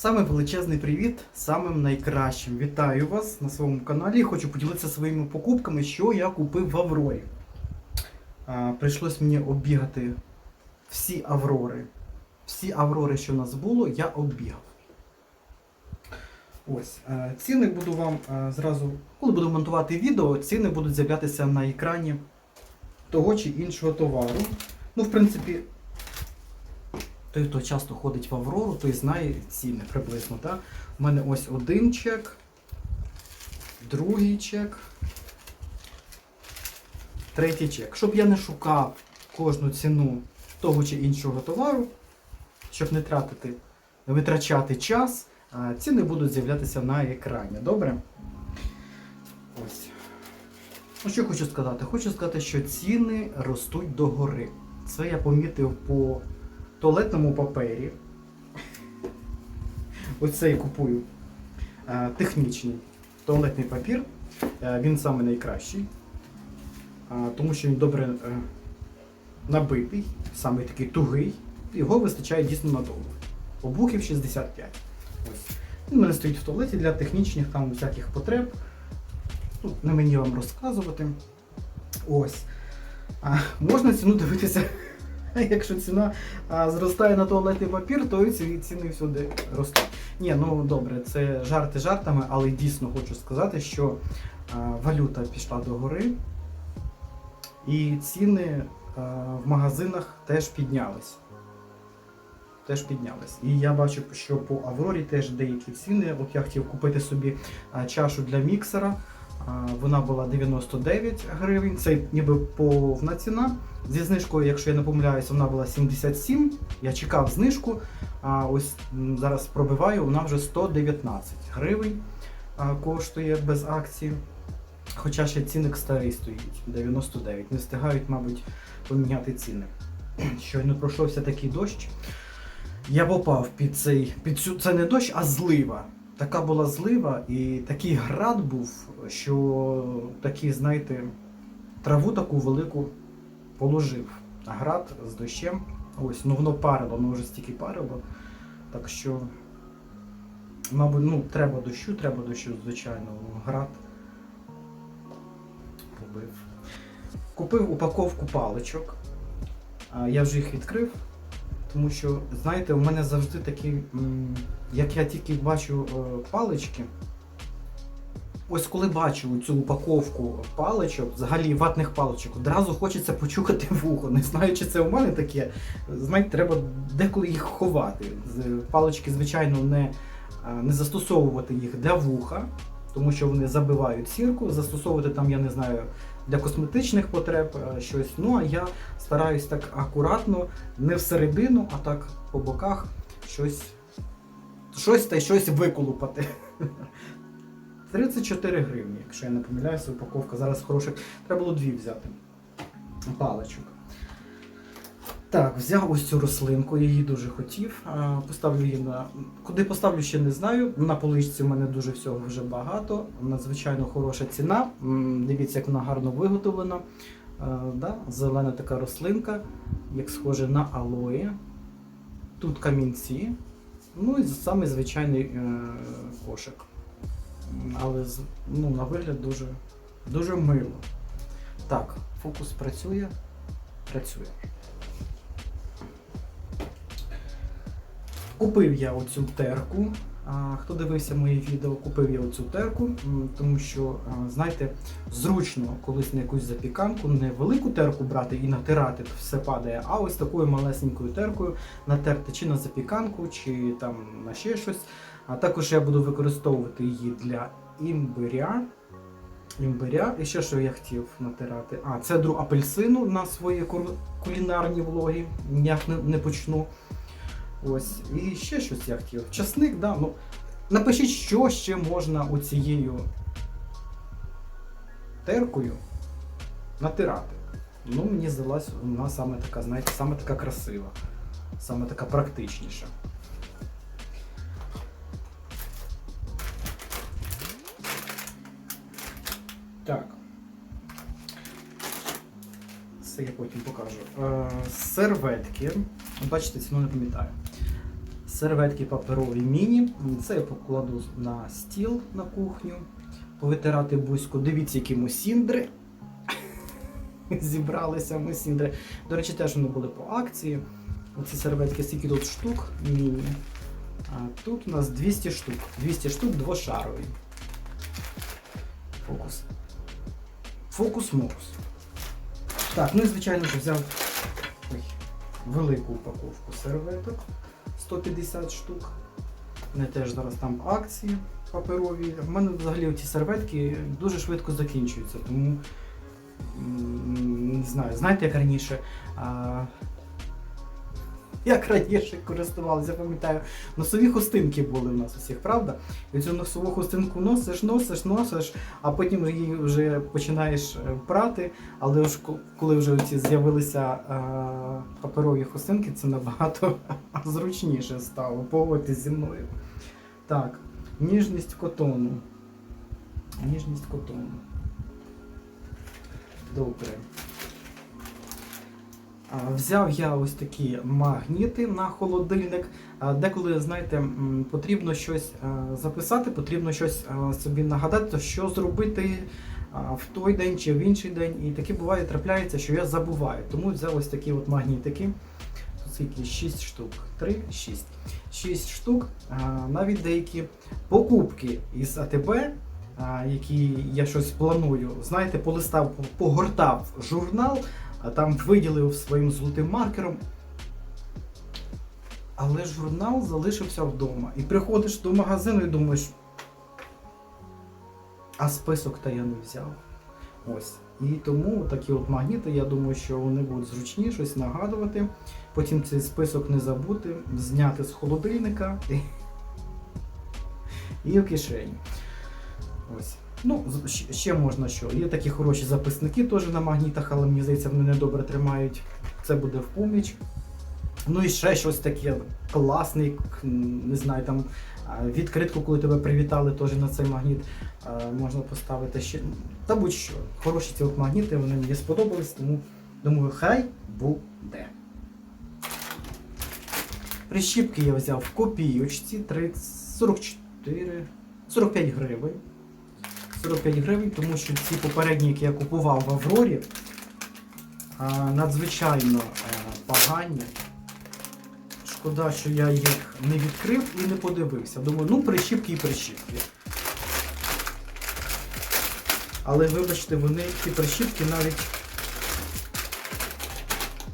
Саме величезний привіт самим найкращим. Вітаю вас на своєму каналі. Хочу поділитися своїми покупками, що я купив в Аврорі. А, прийшлось мені оббігати всі Аврори. Всі Аврори, що в нас було, я оббігав. Ось, е, ціни буду вам е, зразу, коли буду монтувати відео, ціни будуть з'являтися на екрані того чи іншого товару. Ну, в принципі, той, хто часто ходить в Аврору, той знає ціни приблизно. Так? У мене ось один чек, другий чек, третій чек. Щоб я не шукав кожну ціну того чи іншого товару, щоб не тратити, витрачати час, ціни будуть з'являтися на екрані. Добре? Ось. Ну, що хочу сказати? Хочу сказати, що ціни ростуть догори. Це я помітив по туалетному папері. Оце я купую е, технічний туалетний папір. Е, Він саме найкращий, е, тому що він добре набитий, саме такий тугий. Його вистачає дійсно надовго. Обухів 65. Ось. Він мене стоїть в туалеті для технічних там всяких потреб. Тут не мені вам розказувати. Ось. А, можна ціну дивитися Якщо ціна а, зростає на туалетний папір, то ці ціни всюди ростуть. Ні, ну добре, це жарти жартами, але дійсно хочу сказати, що а, валюта пішла догори, і ціни а, в магазинах теж піднялись. Теж піднялись. І я бачу, що по Аврорі теж деякі ціни. От я хотів купити собі чашу для міксера. Вона була 99 гривень. Це ніби повна ціна. Зі знижкою, якщо я не помиляюсь, вона була 77. Я чекав знижку. А ось зараз пробиваю, вона вже 119 гривень коштує без акції. Хоча ще цінник старий стоїть 99. Не встигають, мабуть, поміняти ціни. Щойно пройшовся такий дощ. Я попав під цей. Під цю, це не дощ, а злива. Така була злива, і такий град був, що такий, знаєте, траву таку велику положив. Град з дощем. Ось, ну воно парило, воно вже стільки парило. Так що, мабуть, ну, треба дощу, треба дощу, звичайно, ну, град побив. Купив упаковку паличок. Я вже їх відкрив. Тому що, знаєте, у мене завжди такі, як я тільки бачу е, палички, ось коли бачу цю упаковку паличок, взагалі ватних паличок, одразу хочеться почухати вухо. Не знаю, чи це у мене таке. Знаєте, треба деколи їх ховати. Палички, звичайно, не, е, не застосовувати їх для вуха, тому що вони забивають сірку, застосовувати там, я не знаю, для косметичних потреб е, щось. Ну а я стараюсь так акуратно, не всередину, а так по боках щось, щось та щось виколупати. 34 гривні, якщо я не помиляюся, упаковка. Зараз хороших. Треба було дві взяти. Паличок. Так, взяв ось цю рослинку, я її дуже хотів. Поставлю її на. Куди поставлю, ще не знаю. На поличці в мене дуже всього вже багато. Надзвичайно хороша ціна. Дивіться, як вона гарно виготовлена. Да? Зелена така рослинка, як схоже на алоє. Тут камінці. Ну і самий звичайний е, кошик. Але ну, на вигляд дуже, дуже мило. Так, фокус працює. Працює. Купив я оцю терку. Хто дивився моє відео, купив я оцю терку, тому що, знаєте, зручно колись на якусь запіканку не велику терку брати і натирати, все падає, а ось такою малесенькою теркою натерти чи на запіканку, чи там на ще щось. А також я буду використовувати її для імбиря. Імбиря. І ще що я хотів натирати. А, цедру апельсину на свої кулінарні влоги. Не, не почну. Ось. І ще щось я хотів. Часник, да. Ну, напишіть, що ще можна оцією теркою натирати. Ну, мені здалась вона саме така, знаєте, саме така красива, саме така практичніша. Так. Це я потім покажу. Е, серветки. Бачите, ціну не пам'ятаю. Серветки паперові міні. Це я покладу на стіл на кухню. Повитирати бузьку. Дивіться, які мусіндри. Зібралися мусіндри. До речі, теж вони були по акції. Оці серветки, скільки тут штук міні. А тут у нас 200 штук. 200 штук двошарові. Фокус. Фокус-мокус. Так, ну і звичайно взяв ой, велику упаковку серветок 150 штук. Вони теж зараз там акції паперові. В мене взагалі ці серветки дуже швидко закінчуються, тому не знаю, знаєте, як раніше. Як раніше користувалися, пам'ятаю, носові хустинки були у нас усіх, правда? І цю носову хустинку носиш, носиш, носиш, а потім її вже починаєш е, прати. Але ж коли вже ці з'явилися е, паперові хустинки, це набагато зручніше стало. Погодьтесь зі мною. Так, ніжність котону. Ніжність котону. Добре. Взяв я ось такі магніти на холодильник. Деколи, знаєте, потрібно щось записати, потрібно щось собі нагадати, що зробити в той день чи в інший день. І таке буває, трапляється, що я забуваю. Тому взяв ось такі от магнітики. Тут скільки 6 штук. 3, 6. 6 штук. Навіть деякі покупки із АТБ, які я щось планую, знаєте, полистав, погортав журнал, а там виділив своїм золотим маркером. Але журнал залишився вдома. І приходиш до магазину і думаєш, а список то я не взяв. Ось. І тому такі от магніти, я думаю, що вони будуть зручні, щось нагадувати. Потім цей список не забути, зняти з холодильника і в кишені. Ось. Ну, ще можна що. Є такі хороші записники теж на магнітах, але мені здається, вони недобре тримають. Це буде в поміч. Ну і ще щось таке класний, не знаю, там відкритку, коли тебе привітали теж на цей магніт, можна поставити ще. Та будь-що. Хороші ці от магніти, вони мені сподобались, тому думаю, хай буде. Прищіпки я взяв в копійочці 30, 44, 45 гривень. 45 гривень, тому що ці попередні, які я купував в Аврорі, надзвичайно е, погані. Шкода, що я їх не відкрив і не подивився. Думаю, ну прищіпки і прищіпки. Але вибачте, вони ці прищіпки навіть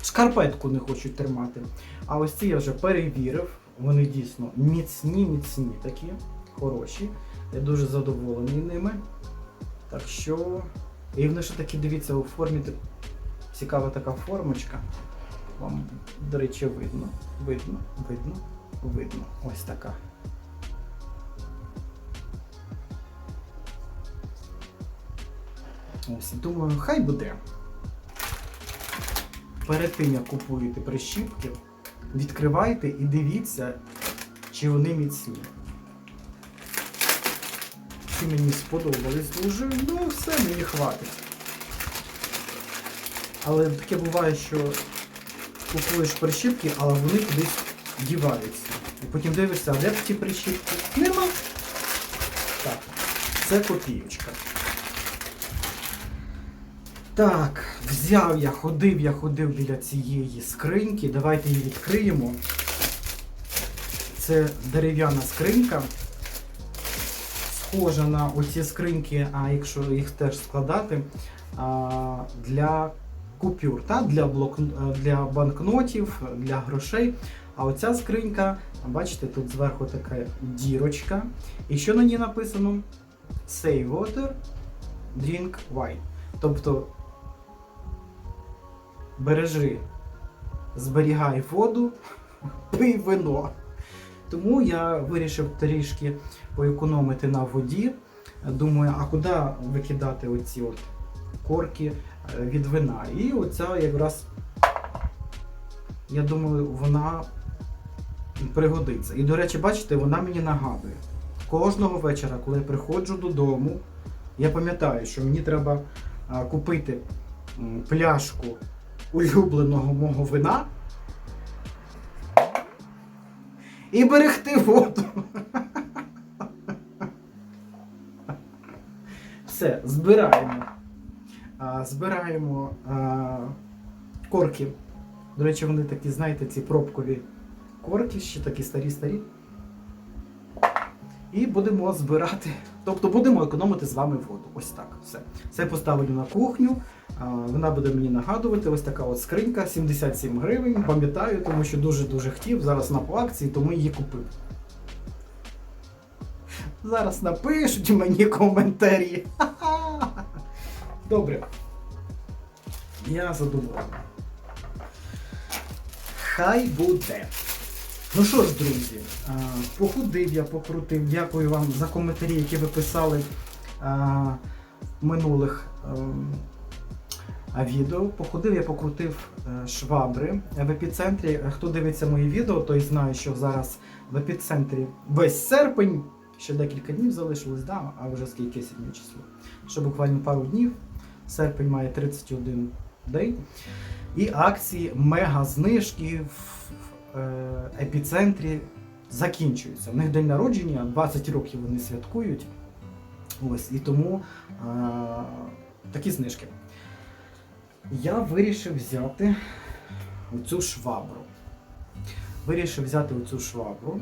шкарпетку не хочуть тримати. А ось ці я вже перевірив. Вони дійсно міцні, міцні такі, хороші. Я дуже задоволений ними. Так що. І вони ще такі, дивіться, у формі цікава така формочка. Вам, до речі, видно. Видно, видно, видно. Ось така. Ось, думаю, хай буде. Перед тим, як купуєте прищіпки, відкривайте і дивіться, чи вони міцні. Ці мені сподобались дуже, ну все, мені хватить. Але таке буває, що купуєш прищіпки, але вони кудись діваються. І потім дивишся, а де ті прищіпки? Нема. Так, це копійочка. Так, взяв я, ходив, я ходив біля цієї скриньки. Давайте її відкриємо. Це дерев'яна скринька. Схожа на оці скриньки, а якщо їх теж складати, для купюр, та? Для, блок... для банкнотів, для грошей. А оця скринька, бачите, тут зверху така дірочка. І що на ній написано? Save water, drink wine. Тобто бережи, зберігай воду, пий вино. Тому я вирішив трішки поекономити на воді. Думаю, а куди викидати оці от корки е, від вина? І оця якраз, я думаю, вона пригодиться. І, до речі, бачите, вона мені нагадує. Кожного вечора, коли я приходжу додому, я пам'ятаю, що мені треба купити пляшку улюбленого мого вина. І берегти воду. Все, збираємо. А, збираємо а, корки. До речі, вони такі, знаєте, ці пробкові корки, ще такі старі-старі. І будемо збирати. Тобто будемо економити з вами воду. Ось так. Все. Це поставлю на кухню. Вона буде мені нагадувати. Ось така от скринька, 77 гривень. Пам'ятаю, тому що дуже-дуже хотів. Зараз на по акції, тому її купив. Зараз напишуть мені коментарі. Ха-ха. Добре. Я задоволений. Хай буде. Ну що ж, друзі, а, походив я, покрутив. Дякую вам за коментарі, які ви писали минулих ем, відео. Походив я, покрутив е, швабри в епіцентрі. Е, Хто дивиться мої відео, той знає, що зараз в епіцентрі весь серпень. Ще декілька днів залишилось, да? а вже скільки сьогодні число. Ще буквально пару днів. Серпень має 31 день. І акції мега знижки в е, епіцентрі закінчуються. У них день народження, 20 років вони святкують. Ось, і тому е, такі знижки. Я вирішив взяти оцю швабру. Вирішив взяти оцю швабру.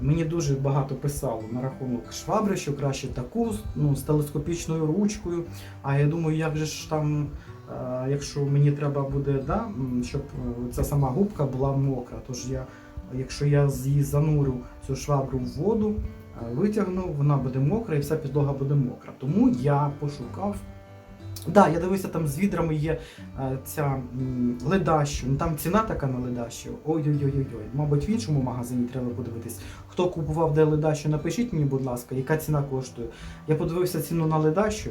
Мені дуже багато писало на рахунок швабри, що краще таку ну, з телескопічною ручкою. А я думаю, як же ж там, е, якщо мені треба буде, да, щоб е, ця сама губка була мокра. Тож я, якщо я її занурю цю швабру в воду, е, витягну, вона буде мокра і вся підлога буде мокра. Тому я пошукав. Да, я дивився, там з відрами є е, ця ледащу. Ну там ціна така на ледащу. Ой-ой-ой-ой. Мабуть, в іншому магазині треба подивитись. Хто купував де ледащу, напишіть мені, будь ласка, яка ціна коштує. Я подивився ціну на ледащу.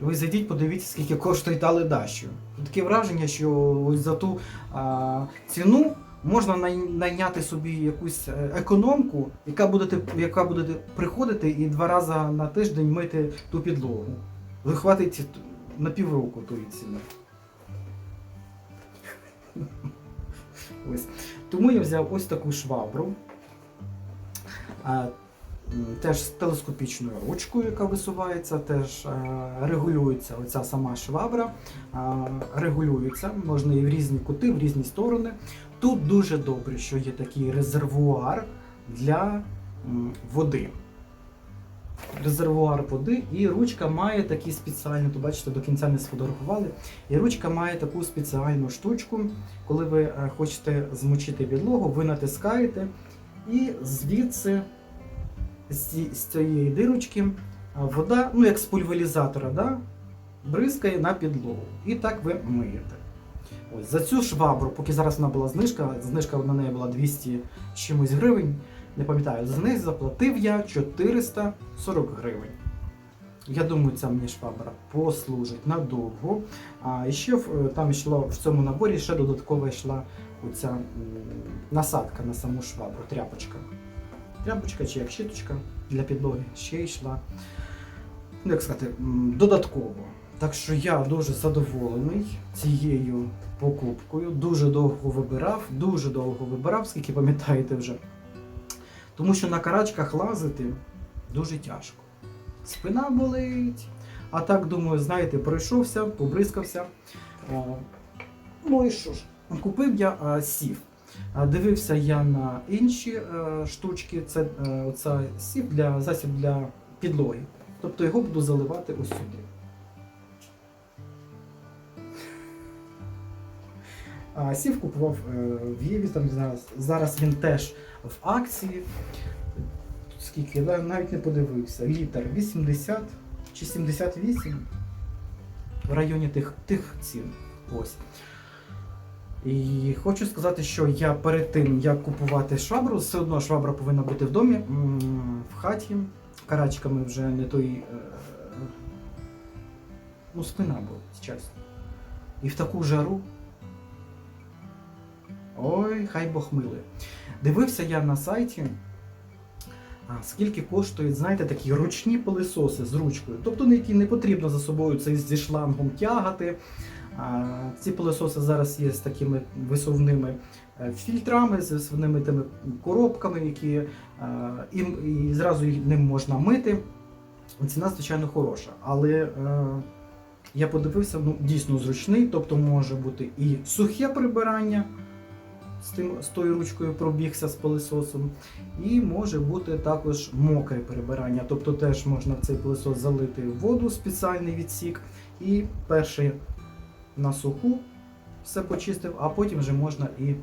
Ви зайдіть, подивіться, скільки коштує та ледащу. Таке враження, що ось за ту а, ціну можна найняти собі якусь е, економку, яка буде, яка буде приходити і два рази на тиждень мити ту підлогу. Вихватить на півроку тої ціни. Ось. Тому я взяв ось таку швабру. Теж з телескопічною ручкою, яка висувається, теж е, регулюється оця сама швабра, е, регулюється, можна і в різні кути, в різні сторони. Тут дуже добре, що є такий резервуар для води. Резервуар води, і ручка має такі спеціальні, то бачите, до кінця не сфотографували. І ручка має таку спеціальну штучку, коли ви е, хочете змочити підлогу, ви натискаєте і звідси з, цієї дирочки вода, ну як з пульверізатора, да, бризкає на підлогу. І так ви миєте. Ось за цю швабру, поки зараз вона була знижка, знижка на неї була 200 чимось гривень, не пам'ятаю, за неї заплатив я 440 гривень. Я думаю, ця мені швабра послужить надовго. А ще там йшло в цьому наборі ще додатково йшла оця насадка на саму швабру, тряпочка. Тряпочка чи як щіточка для підлоги ще йшла. Ну, як сказати, додатково. Так що я дуже задоволений цією покупкою. Дуже довго вибирав, дуже довго вибирав, скільки пам'ятаєте вже. Тому що на карачках лазити дуже тяжко. Спина болить. А так, думаю, знаєте, пройшовся, побризкався. Е, Ну і що ж, купив я е, сів. Дивився я на інші е, штучки. Це е, оця сів для засіб для підлоги. Тобто його буду заливати ось сюди. А сів купував е, в Єві, там зараз, зараз він теж в акції. Тут скільки, я навіть не подивився. Літр 80 чи 78 в районі тих, тих цін. Ось. І хочу сказати, що я перед тим, як купувати швабру, все одно швабра повинна бути в домі, в хаті. Карачками вже не той. е, Ну, спина була, чесно. І в таку жару. Ой, хай Бог милує. Дивився я на сайті, скільки коштують, знаєте, такі ручні пилисоси з ручкою. Тобто які не потрібно за собою це зі шлангом тягати. Ці пилисоси зараз є з такими висувними е, фільтрами, з своїми тими коробками, які е, і, зразу ним можна мити. Ціна, звичайно, хороша. Але е, я подивився, ну, дійсно зручний, тобто може бути і сухе прибирання. З, тим, з тою ручкою пробігся з пилисосом, і може бути також мокре прибирання. Тобто теж можна в цей пилисос залити воду, спеціальний відсік, і перший на суху все почистив, а потім вже можна і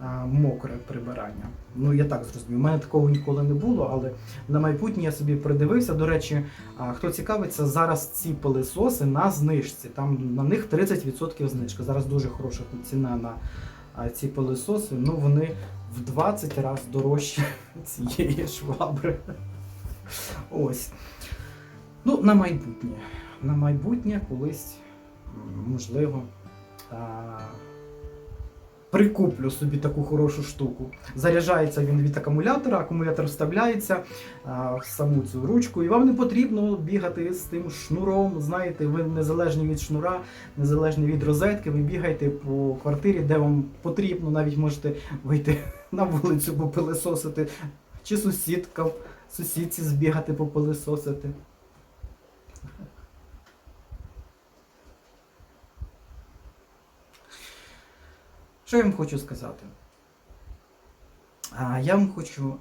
а, мокре прибирання. Ну, я так зрозумів. У мене такого ніколи не було, але на майбутнє я собі придивився. До речі, а, хто цікавиться, зараз ці пилисоси на знижці. Там на них 30% знижка. Зараз дуже хороша ціна на а, ці пилисоси. Ну, вони в 20 разів дорожчі цієї швабри. Ось. Ну, на майбутнє. На майбутнє колись, можливо, прикуплю собі таку хорошу штуку. Заряджається він від акумулятора, акумулятор вставляється в саму цю ручку, і вам не потрібно бігати з тим шнуром. Знаєте, ви незалежні від шнура, незалежні від розетки, ви бігаєте по квартирі, де вам потрібно, навіть можете вийти на вулицю попилисосити, чи сусідка, сусідці збігати попилисосити. Що я вам хочу сказати? Я вам хочу,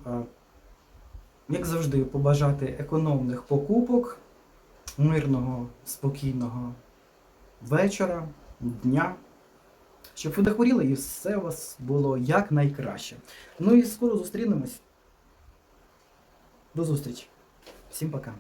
як завжди, побажати економних покупок, мирного, спокійного вечора, дня, щоб ви не хворіли і все у вас було якнайкраще. Ну і скоро зустрінемось. До зустрічі. Всім пока.